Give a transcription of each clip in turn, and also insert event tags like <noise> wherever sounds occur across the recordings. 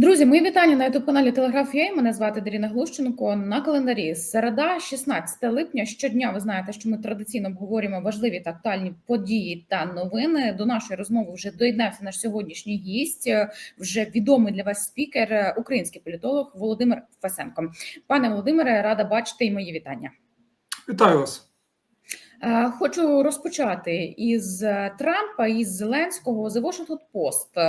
Друзі, мої вітання на youtube каналі Телеграф UA. Мене звати Даріна Глущенко. На календарі середа, 16 липня. Щодня ви знаєте, що ми традиційно обговорюємо важливі та актуальні події та новини. До нашої розмови вже доєднався наш сьогоднішній гість, е, вже відомий для вас спікер, е, український політолог Володимир Фесенко. Пане Володимире, рада бачити і мої вітання. Вітаю вас. Е, Хочу розпочати із е, Трампа із Зеленського. The Washington Post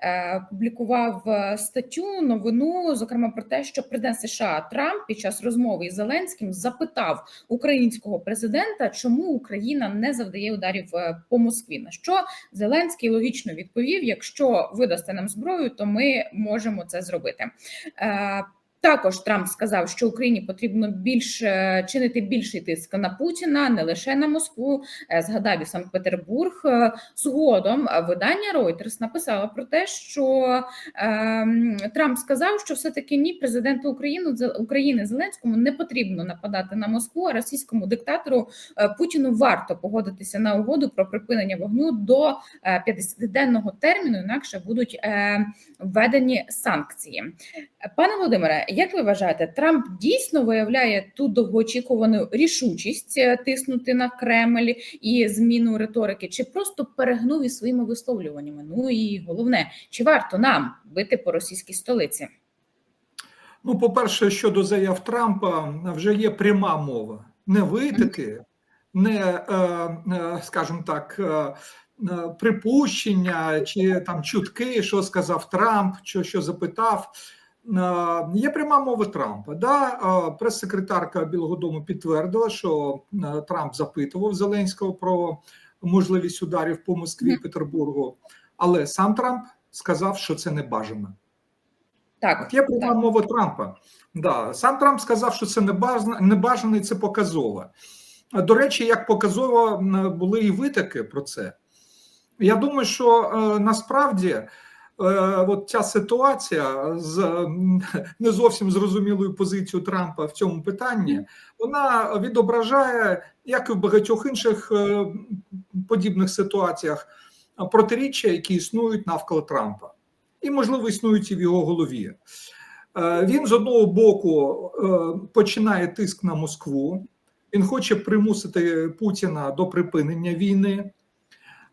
е, публікував статтю новину, зокрема про те, що президент США Трамп під час розмови із Зеленським запитав українського президента, чому Україна не завдає ударів по Москві. На що Зеленський логічно відповів: якщо ви дасте нам зброю, то ми можемо це зробити. Е, також Трамп сказав, що Україні потрібно більше чинити більший тиск на Путіна, не лише на Москву. Е, Згадав і Санкт-Петербург. Е, Згодом е, видання Reuters написало про те, що е, Трамп сказав, що все таки ні, президенту України України Зеленському не потрібно нападати на Москву, а російському диктатору е, Путіну варто погодитися на угоду про припинення вогню до е, 50-денного терміну, інакше будуть е, введені санкції. Пане Володимире, як ви вважаєте, Трамп дійсно виявляє ту довгоочікувану рішучість е, тиснути на Кремль і зміну риторики, чи просто перегнув із своїми висловлюваннями? Ну і головне, чи варто нам бити по російській столиці? Ну, по-перше, щодо заяв Трампа, вже є пряма мова. Не витики, не, е, е, скажімо так, припущення чи там чутки, що сказав Трамп, що, що запитав. Е, Є пряма мова Трампа. Да, е, прес-секретарка Білого Дому підтвердила, що е, Трамп запитував Зеленського про можливість ударів по Москві і. Петербургу, але сам Трамп сказав, що це не бажано. Так, От Є пряма так. мова Трампа. Да. Сам Трамп сказав, що це небажано, небажано і це показово. До речі, як показово були і витоки про це. Я думаю, що насправді от ця ситуація з <laughs> не зовсім зрозумілою позицією Трампа в цьому питанні, вона відображає, як і в багатьох інших е, подібних ситуаціях, протиріччя, які існують навколо Трампа і, можливо, існують і в його голові. Е, Він з одного боку е, починає тиск на Москву, він хоче примусити Путіна до припинення війни, е,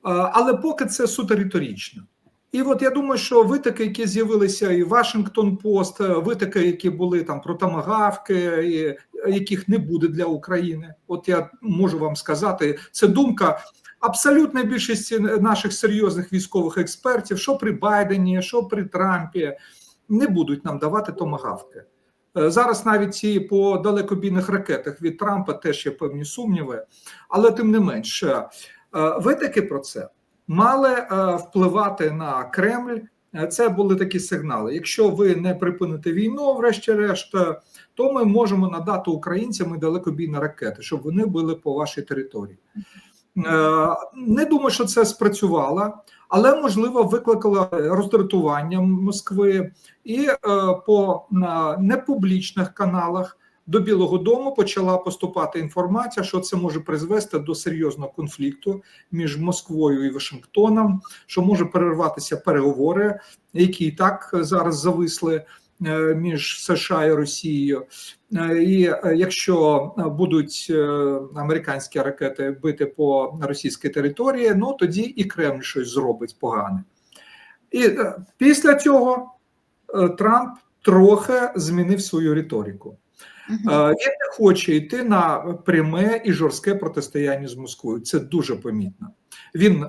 але поки це суто риторично. І от я думаю, що витоки, які з'явилися, і Вашингтон Пост, е, витоки, які були там про тамагавки, і, яких не буде для України. От я можу вам сказати, це думка абсолютної більшості наших серйозних військових експертів, що при Байдені, що при Трампі, не будуть нам давати томагавки. Е, Зараз навіть ці по далекобійних ракетах від Трампа теж є певні сумніви, але тим не менш, е, витоки про це мали е, впливати на Кремль. Е, Це були такі сигнали. Якщо ви не припините війну, врешті-решт, е, то ми можемо надати українцям далекобійні ракети, щоб вони били по вашій території. Не думаю, що це спрацювало, але можливо викликало роздратування Москви, і по непублічних каналах до Білого Дому почала поступати інформація, що це може призвести до серйозного конфлікту між Москвою і Вашингтоном, що може перерватися переговори, які і так зараз зависли е, між США і Росією. Е, І е, якщо будуть американські ракети бити по російській території, ну тоді і Кремль щось зробить погане. І після цього Трамп трохи змінив свою риторику. Він не хоче йти на пряме і жорстке протистояння з Москвою. Це дуже помітно. Він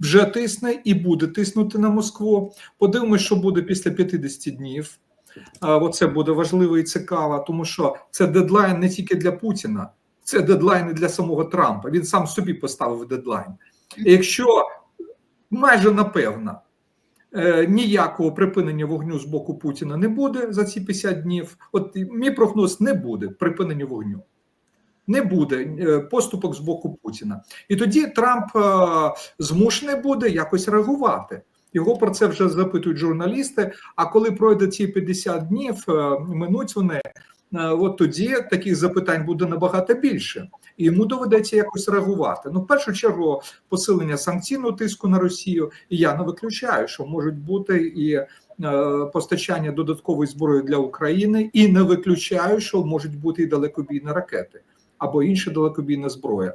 вже тисне і буде тиснути на Москву. Подивимось, що буде після 50 днів. Е, Оце буде важливо і цікаво, тому що це дедлайн не тільки для Путіна, це дедлайн і для самого Трампа. Він сам собі поставив дедлайн. І якщо майже напевно ніякого припинення вогню з боку Путіна не буде за ці 50 днів, от мій прогноз не буде припинення вогню. Не буде е, поступок з боку Путіна, і тоді Трамп е, змушений буде якось реагувати. Його про це вже запитують журналісти. А коли пройде ці 50 днів, е, минуть вони, е, от тоді таких запитань буде набагато більше. І йому доведеться якось реагувати. Ну, в першу чергу, посилення санкційного тиску на Росію. І я не виключаю, що можуть бути і е, постачання додаткової зброї для України, і не виключаю, що можуть бути і далекобійні ракети або інша далекобійна зброя.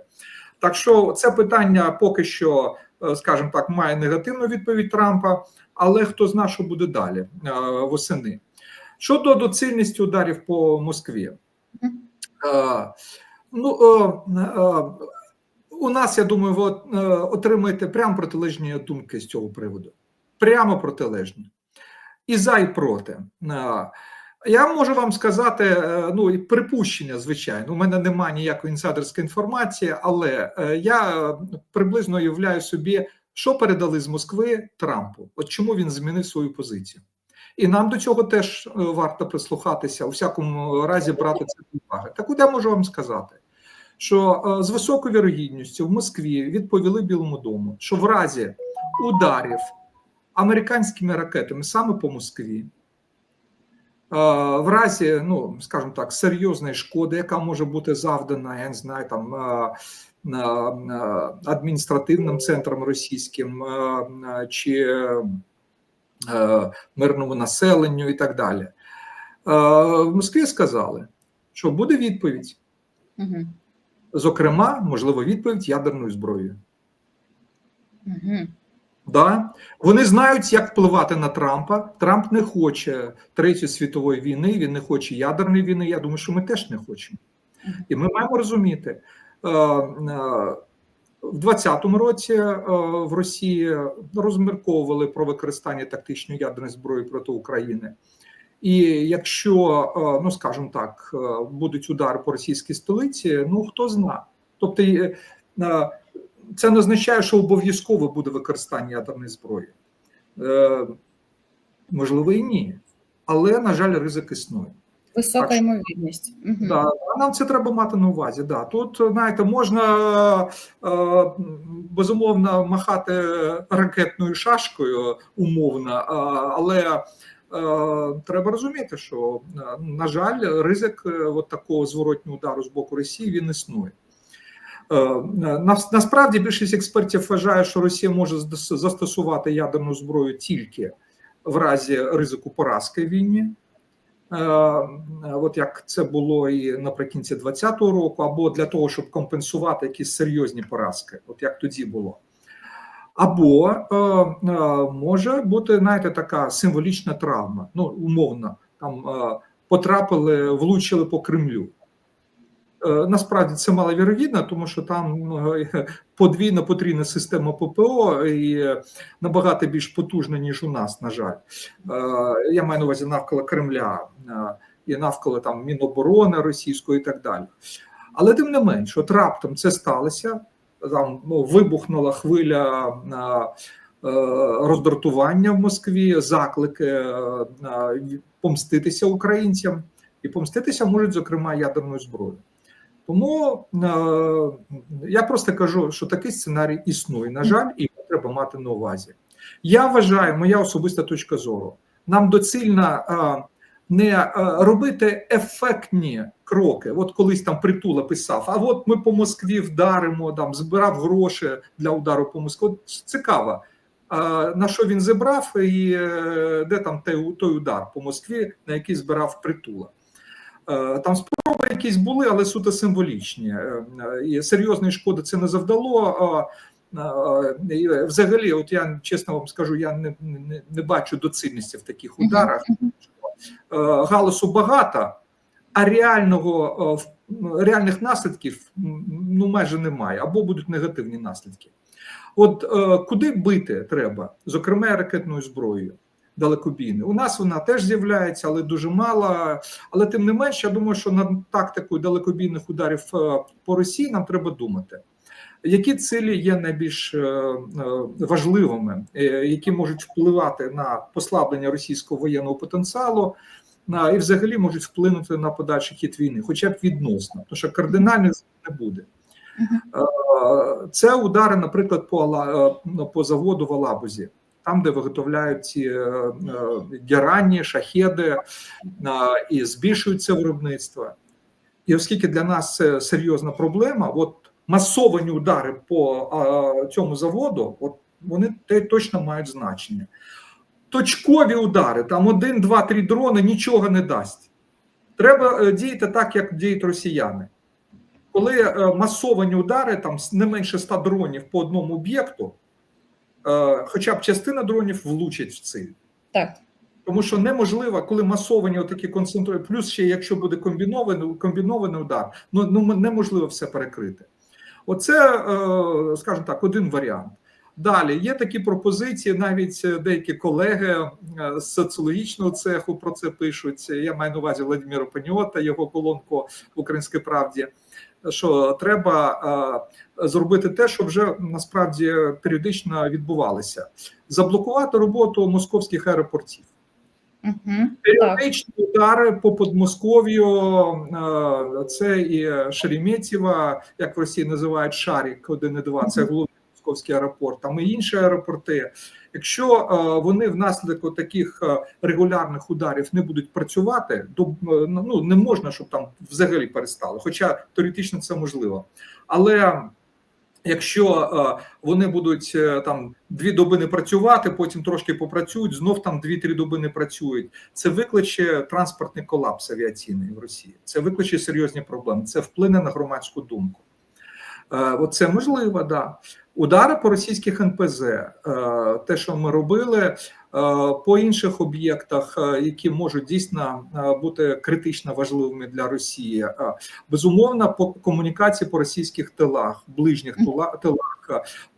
Так що це питання поки що, е, скажімо так, має негативну відповідь Трампа, але хто зна, що буде далі е, восени. Щодо доцільності ударів по Москві, ну е, е, у нас, я думаю, ви е, отримаєте прямо протилежні думки з цього приводу. Прямо протилежні. І за, і проти. Я можу вам сказати, ну і припущення, звичайно. У мене немає ніякої інсайдерської інформації, але я приблизно уявляю собі, що передали з Москви Трампу. От чому він змінив свою позицію. І нам до цього теж варто прислухатися, у всякому разі брати це уваги. Так от я можу вам сказати, що е, з високою вірогідністю в Москві відповіли Білому дому, що в разі ударів американськими ракетами саме по Москві, е, в разі, ну скажімо так, серйозної шкоди, яка може бути завдана, я не знаю, там е, адміністративним центром російським чи мирному населенню і так далі. В Москві сказали, що буде відповідь. Мгм. Зокрема, можливо, відповідь ядерною зброєю. Мгм. Да? Вони знають, як впливати на Трампа. Трамп не хоче Третьої світової війни, він не хоче ядерної війни. Я думаю, що ми теж не хочемо. І ми маємо розуміти. е, е, В 20-му році е, в Росії розмірковували про використання тактичної ядерної зброї проти України. І якщо, е, ну скажімо так, е, будуть удари по російській столиці, ну хто зна. Тобто е, це не означає, що обов'язково буде використання ядерної зброї. Можливо, і ні. Але, на жаль, ризик існує. Висока Так ймовірність. Мгм. Да, нам це треба мати на увазі. Да. Тут, знаєте, можна безумовно махати ракетною шашкою умовно, але треба розуміти, що, е, на жаль, ризик е, от такого зворотнього удару з боку Росії він існує. Е, Насправді більшість експертів вважає, що Росія може застосувати ядерну зброю тільки в разі ризику поразки в війні. Е, От як це було і наприкінці 2020 року, або для того, щоб компенсувати якісь серйозні поразки, от як тоді було. Або е, е, може бути, знаєте, така символічна травма. Ну, умовно, там е, потрапили, влучили по Кремлю. Е, Насправді це маловірогідно, тому що там <laughs> е, подвійна потрійна система ППО і набагато більш потужна, ніж у нас, на жаль. Е, Я маю на увазі навколо Кремля е, і навколо там Міноборони російської і так далі. Але тим не менш, от раптом це сталося. Там ну, вибухнула хвиля е, роздратування в Москві, заклики е, помститися українцям, і помститися можуть, зокрема, ядерною зброєю. Тому е, я просто кажу, що такий сценарій існує, на жаль, і треба мати на увазі. Я вважаю, моя особиста точка зору, нам доцільно не е, робити ефектні кроки. От колись там притула писав: а от ми по Москві вдаримо, там збирав гроші для удару по Москві. От Цікаво. На що він зібрав, і е, де там той, удар по Москві, на який збирав притула? Е, Там спроби якісь були, але суто символічні. І серйозної шкоди це не завдало. Взагалі, от я чесно вам скажу, я не, не, не бачу доцільності в таких ударах. Е, Галасу багато, а реального е, реальних наслідків ну майже немає, або будуть негативні наслідки. От е, куди бити треба, зокрема ракетною зброєю далекобійною. У нас вона теж з'являється, але дуже мало. Але тим не менш, я думаю, що над тактикою далекобійних ударів по Росії нам треба думати. Які цілі є найбільш е, е, важливими, е, які можуть впливати на послаблення російського воєнного потенціалу, на і взагалі можуть вплинути на подальший хід війни, хоча б відносно, тому що кардинальних не буде. Це удари, наприклад, по ну, по заводу в Алабузі, там, де виготовляють ці герані, шахеди і збільшують це виробництво. І оскільки для нас це серйозна проблема, от масовані удари по а, цьому заводу, от вони те точно мають значення. Точкові удари, там один, два, три дрони нічого не дасть. Треба е, діяти так, як діють росіяни. Коли е, масовані удари, там не менше 100 дронів по одному об'єкту, е, хоча б частина дронів влучить в ціль. Так. Тому що неможливо, коли масовані отакі концентрують, плюс ще якщо буде комбінований, комбінований удар, ну, ну неможливо все перекрити. Оце, е, скажімо так, один варіант. Далі є такі пропозиції, навіть деякі колеги е, з соціологічного цеху про це пишуть. Я маю на увазі Владимира Паніота, його колонку в Українській правді. Що треба е, зробити те, що вже насправді періодично відбувалося: заблокувати роботу московських аеропортів. Угу. Так. Удари по Подмосков'ю, е, це і Шереметьєво, як в Росії називають Шарік 1 і 2, це головний московський аеропорт, там і інші аеропорти. Якщо е, вони внаслідок таких е, регулярних ударів не будуть працювати, то ну не можна, щоб там взагалі перестали. Хоча теоретично це можливо. Але Якщо е, вони будуть е, там дві доби не працювати, потім трошки попрацюють, знов там дві-три доби не працюють. Це викличе транспортний колапс авіаційний в Росії. Це викличе серйозні проблеми. Це вплине на громадську думку. Е, Оце можливо, да. Удари по російських НПЗ, е, те, що ми робили е, по інших об'єктах, які можуть дійсно бути критично важливими для Росії. Безумовно, по комунікації по російських тилах, ближніх тила- тилах,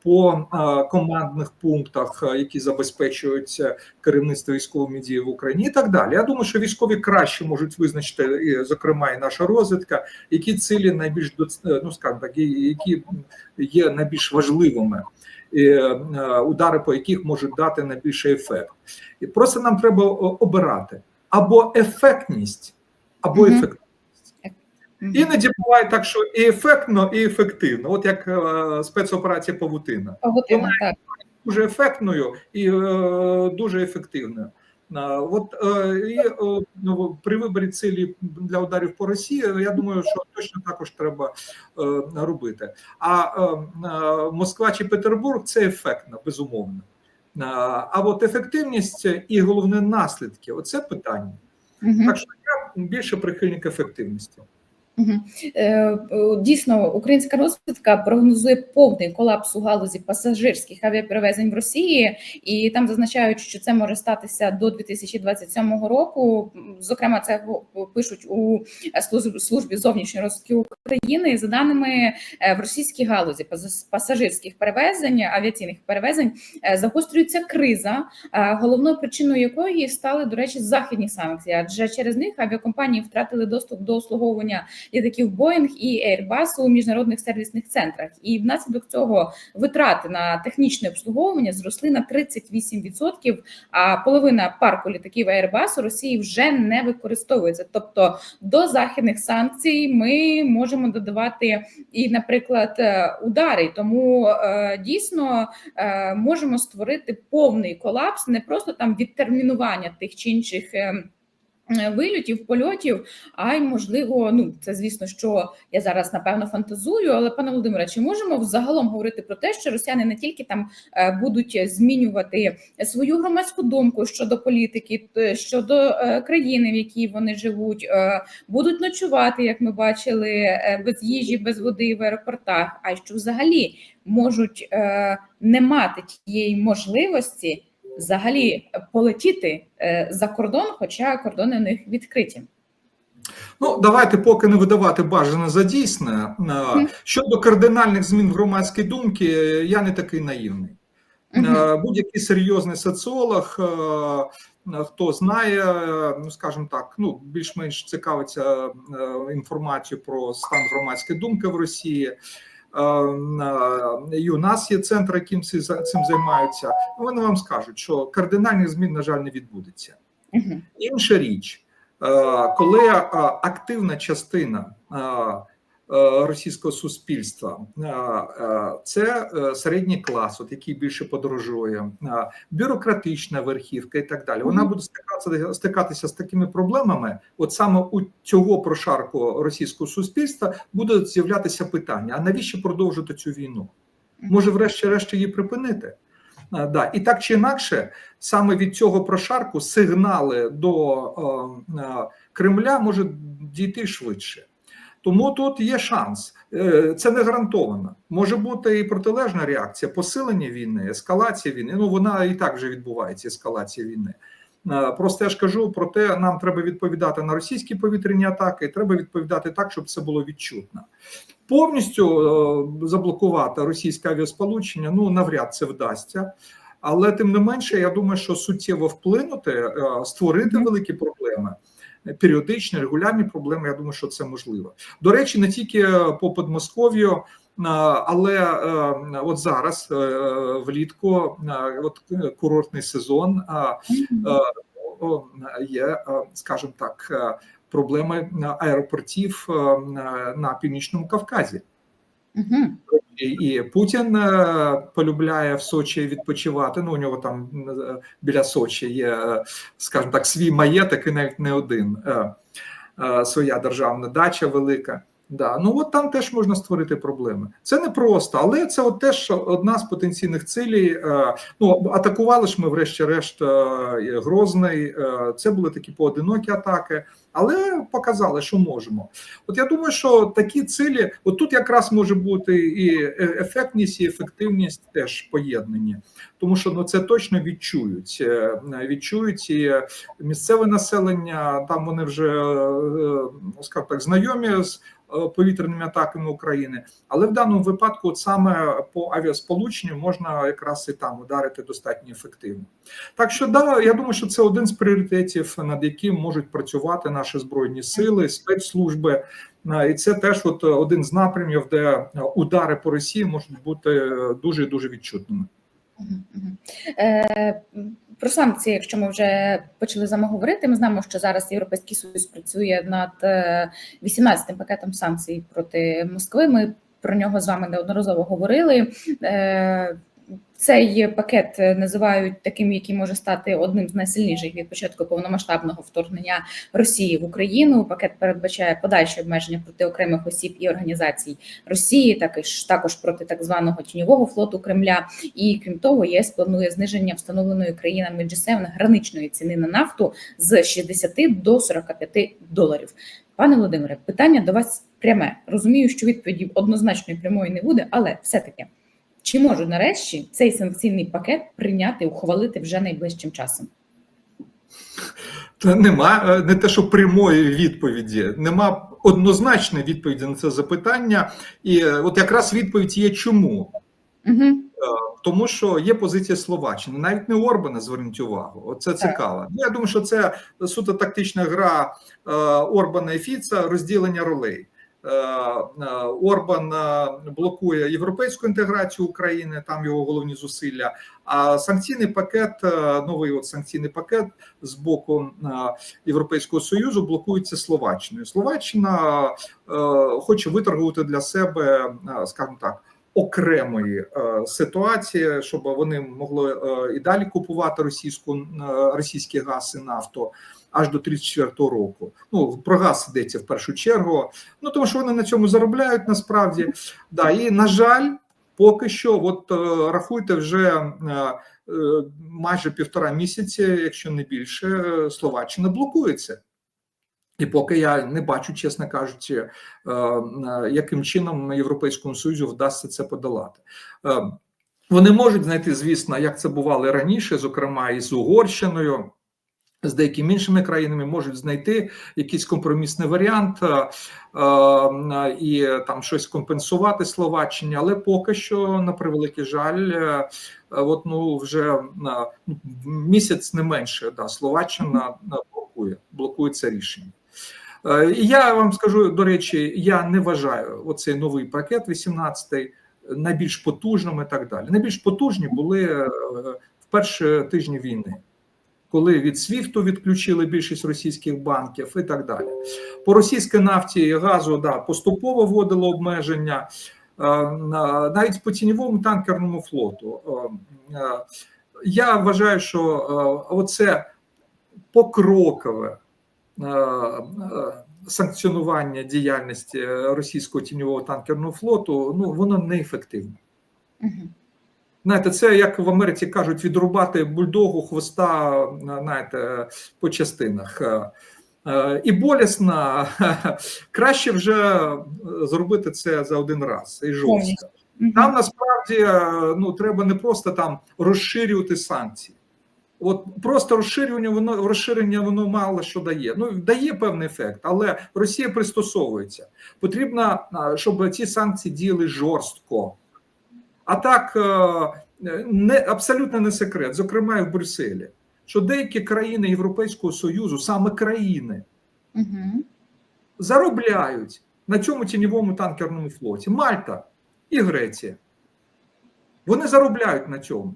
по командних пунктах, які забезпечують е, керівництво військовими діями в Україні, і так далі. Я думаю, що військові краще можуть визначити, зокрема, і наша розвідка, які цілі найбільш е, ну скажімо так, які є найбільш важливими. і, е, Удари по яких можуть дати найбільший ефект, і просто нам треба обирати або ефектність, або Мгм. ефективність. Іноді буває так, що і ефектно, і ефективно, от як е, спецоперація Павутина, Павутина, так. дуже ефектною і е, дуже ефективною. А, От е, і е, ну, при виборі цілі для ударів по Росії, я думаю, що точно також треба е, робити. А е, е, Москва чи Петербург це ефектно, безумовно. А, А от ефективність і головне наслідки оце питання. Так що я більше прихильник ефективності. Е, е, Дійсно, українська розвідка прогнозує повний колапс у галузі пасажирських авіаперевезень в Росії, і там зазначають, що це може статися до 2027 року. Зокрема, це пишуть у службі зовнішньої розвідки України. За даними е, в російській галузі пасажирських перевезень, авіаційних перевезень, загострюється криза, головною причиною якої стали, до речі, західні санкції, адже через них авіакомпанії втратили доступ до обслуговування літаків Боїнг і Airbus у міжнародних сервісних центрах. І внаслідок цього витрати на технічне обслуговування зросли на 38%, а половина парку літаків Airbus у Росії вже не використовується. Тобто до західних санкцій ми можемо додавати і, наприклад, е, удари. Тому е, дійсно е, можемо створити повний колапс, не просто там відтермінування тих чи інших. Е, Вильотів, польотів, а й можливо, ну це звісно, що я зараз напевно фантазую. Але пане Володимире, чи можемо взагалом говорити про те, що росіяни не тільки там е, будуть змінювати свою громадську думку щодо політики, щодо е, країни, в якій вони живуть, будуть ночувати, як ми бачили, без їжі, без води в аеропортах, а й що взагалі можуть не мати тієї можливості взагалі полетіти е, за кордон, хоча кордони у них відкриті. Ну, давайте поки не видавати бажане за дійсне. Е, Щодо кардинальних змін в громадській думці, я не такий наївний. Е, Будь-який серйозний соціолог, е, е, хто знає, е, ну скажімо так, ну більш-менш цікавиться е, інформацією про стан громадської думки в Росії. Е, І у нас є центр, яким цим займаються. Вони вам скажуть, що кардинальних змін, на жаль, не відбудеться. Інша річ, е, коли е, активна частина російського суспільства е, е, це е, середній клас, от який більше подорожує, е, бюрократична верхівка і так далі. Вона буде стикатися, стикатися з такими проблемами. От саме у цього прошарку російського суспільства будуть з'являтися питання: а навіщо продовжити цю війну? Може, врешті-решт її припинити? А, да. І так чи інакше, саме від цього прошарку сигнали до е, е, Кремля можуть дійти швидше. Тому тут є шанс. Е, Це не гарантовано. Може бути і протилежна реакція, посилення війни, ескалація війни. Ну вона і так вже відбувається. Ескалація війни. Е, Просто я ж кажу про те, нам треба відповідати на російські повітряні атаки. Треба відповідати так, щоб це було відчутно. Повністю е, заблокувати російське авіасполучення ну навряд це вдасться. Але тим не менше, я думаю, що суттєво вплинути, створити великі проблеми, періодичні, регулярні проблеми. Я думаю, що це можливо. До речі, не тільки по Подмосков'ю, е, але е, от зараз е, влітку, е, от е, курортний сезон. е, е, є, е, скажімо так, е, проблеми аеропортів е, на- північному Кавказі. Мгм. І, Путін е, полюбляє в Сочі відпочивати. Ну, у нього там е, біля Сочі є, е, скажімо так, свій маєток і навіть не один. Своя державна дача велика. Да. Ну от там теж можна створити проблеми. Це не просто, але це от теж одна з потенційних цілей. Ну атакували ж ми, врешті-решт, Грозний. Це були такі поодинокі атаки, але показали, що можемо. От я думаю, що такі цілі, от тут якраз може бути і е- ефектність, і ефективність теж поєднані, тому що ну це точно відчують. Е, Відчують і місцеве населення. Там вони вже е, скажімо так знайомі з повітряними атаками України, але в даному випадку, от саме по авіасполученню, можна якраз і там ударити достатньо ефективно. Так що да, я думаю, що це один з пріоритетів, над яким можуть працювати наші збройні сили, спецслужби. І це теж от один з напрямів, де е, удари по Росії можуть бути е, дуже дуже відчутними. Е, Про санкції, якщо ми вже почали з вами говорити, ми знаємо, що зараз Європейський Союз працює над 18-м пакетом санкцій проти Москви. Ми про нього з вами неодноразово говорили. Е, Цей пакет називають таким, який може стати одним з найсильніших від початку повномасштабного вторгнення Росії в Україну. Пакет передбачає подальші обмеження проти окремих осіб і організацій Росії, також також проти так званого тіньового флоту Кремля. І крім того, ЄС планує зниження встановленої країнами G7 граничної ціни на нафту з 60 до 45 доларів. Пане Володимире, питання до вас пряме. Розумію, що відповіді однозначної прямої не буде, але все-таки чи можуть нарешті цей санкційний пакет прийняти, ухвалити вже найближчим часом? Та нема е, не те, що прямої відповіді, нема однозначної відповіді на це запитання, і е, от якраз відповідь є чому. Угу. Тому що є позиція Словаччини, навіть не Орбана, зверніть увагу. Оце цікаво. Ну, я думаю, що це суто тактична гра Орбана і Фіца, розділення ролей. Е, е, Орбан е, блокує європейську інтеграцію України, там його головні зусилля. А санкційний пакет, новий от санкційний пакет з боку Європейського союзу блокується Словаччиною. Словаччина хоче виторгувати для себе, скажімо так окремої е, ситуації, щоб вони могли е, і далі купувати російську е, російський газ і нафту аж до 34-го року. Ну про газ йдеться в першу чергу. Ну тому що вони на цьому заробляють насправді. Да, і на жаль, поки що, от е, рахуйте вже. е, е, Майже півтора місяці, якщо не більше, Словаччина блокується. І поки я не бачу, чесно кажучи, яким чином Європейському Союзу вдасться це подолати. Вони можуть знайти, звісно, як це бувало раніше, зокрема із Угорщиною. З деякими іншими країнами можуть знайти якийсь компромісний варіант е, е, і там щось компенсувати Словаччині, але поки що, на превеликий жаль, е, от ну вже місяць не менше да, Словаччина блокує, блокує це рішення. І я вам скажу до речі, я не вважаю оцей новий пакет 18-й найбільш потужним і так далі. Найбільш потужні були в перші тижні війни, коли від СВІФТу відключили більшість російських банків і так далі. По російській нафті і газу да, поступово вводило обмеження. Е, навіть по тіньовому танкерному флоту. Е, е, Я вважаю, що оце покрокове санкціонування діяльності російського тіньового танкерного флоту, ну воно неефективне. Знаєте, це як в Америці кажуть, відрубати бульдогу хвоста знаєте, по частинах. Е, е, І болісно, <laughs> краще вже зробити це за один раз і жорстко. Там насправді е, ну треба не просто там розширювати санкції. От просто розширювання воно розширення воно мало що дає. Ну дає певний ефект, але Росія пристосовується. Потрібно, щоб ці санкції діяли жорстко. А так е, не абсолютно не секрет, зокрема і в Брюсселі, що деякі країни Європейського Союзу, саме країни, Мгм. заробляють на цьому тіньовому танкерному флоті. Мальта і Греція. Вони заробляють на цьому.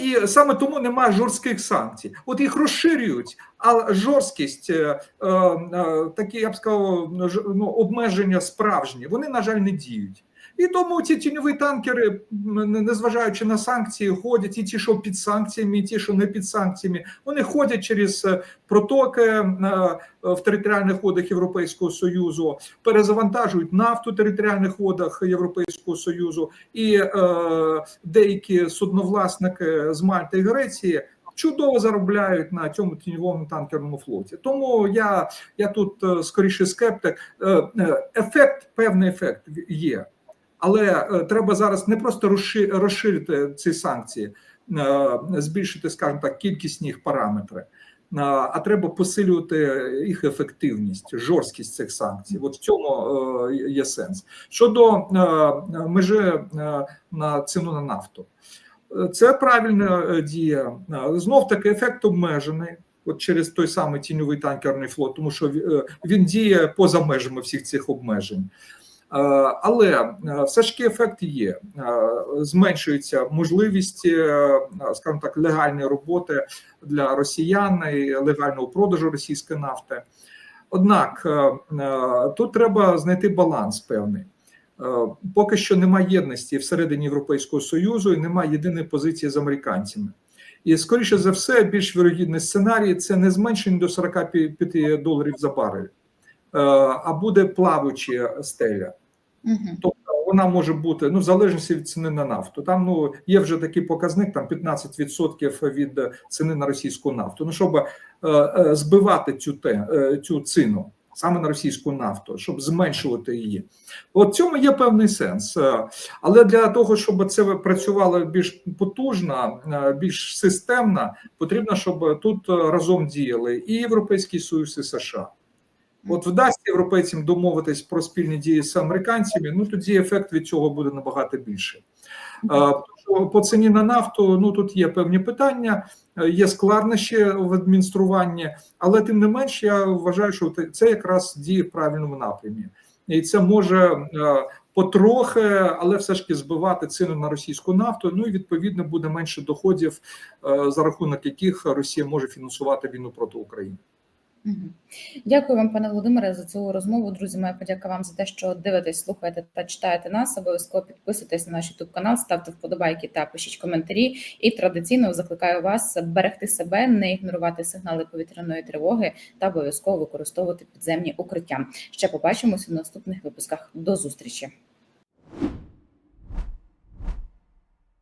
І саме тому немає жорстких санкцій. От їх розширюють, а жорсткість, е, е, е, такі, я б сказав, ну, обмеження справжні, вони, на жаль, не діють. І тому ці тіньові танкери, незважаючи на санкції, ходять і ті, що під санкціями, і ті, що не під санкціями, вони ходять через е, протоки е, в територіальних водах Європейського Союзу, перезавантажують нафту в територіальних водах Європейського Союзу, і е, деякі судновласники з Мальти і Греції чудово заробляють на цьому тіньовому танкерному флоті. Тому я, я тут е, скоріше скептик. Ефект, певний ефект є. Але е, треба зараз не просто розши- розширити ці санкції, е, збільшити, скажімо так, кількісні їх параметри, е, а треба посилювати їх ефективність, жорсткість цих санкцій. От в цьому є сенс. Щодо межі на ціну на нафту, це правильна дія. Знов таки ефект обмежений. От через той самий тіньовий танкерний флот, тому що він діє поза межами всіх цих обмежень. Е, Але е, все ж таки ефект є. Е, Зменшується можливість, скажімо так, легальної роботи для росіян і легального продажу російської нафти. Однак тут треба знайти баланс певний. Поки що немає єдності всередині Європейського Союзу і немає єдиної позиції з американцями. І скоріше за все, більш вірогідний сценарій це не зменшення до 45 доларів за барель, а буде плавуча стеля. Мгм. Тобто вона може бути ну в залежності від ціни на нафту. Там ну є вже такий показник, там 15% від ціни на російську нафту. Ну щоб е, е, збивати цю те, е, цю ціну саме на російську нафту, щоб зменшувати її. От в цьому є певний сенс. Е, Але для того, щоб це працювало більш потужно, е, більш системно, потрібно, щоб тут е, разом діяли і Європейський Союз, і США. От вдасться європейцям домовитись про спільні дії з американцями, ну тоді ефект від цього буде набагато. Е, що По ціні на нафту ну тут є певні питання, е, є складнощі в адмініструванні, але тим не менш, я вважаю, що це якраз діє в правильному напрямі, і це може е, потрохи, але все ж таки збивати ціну на російську нафту. Ну і відповідно буде менше доходів, е, за рахунок яких Росія може фінансувати війну проти України. Дякую вам, пане Володимире, за цю розмову. Друзі, моя подяка вам за те, що дивитесь, слухаєте та читаєте нас. Обов'язково підписуйтесь на наш YouTube канал, ставте вподобайки та пишіть коментарі. І традиційно закликаю вас берегти себе, не ігнорувати сигнали повітряної тривоги та обов'язково використовувати підземні укриття. Ще побачимося в наступних випусках. До зустрічі.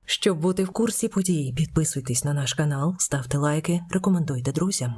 Щоб бути в курсі подій, підписуйтесь на наш канал, ставте лайки, рекомендуйте друзям.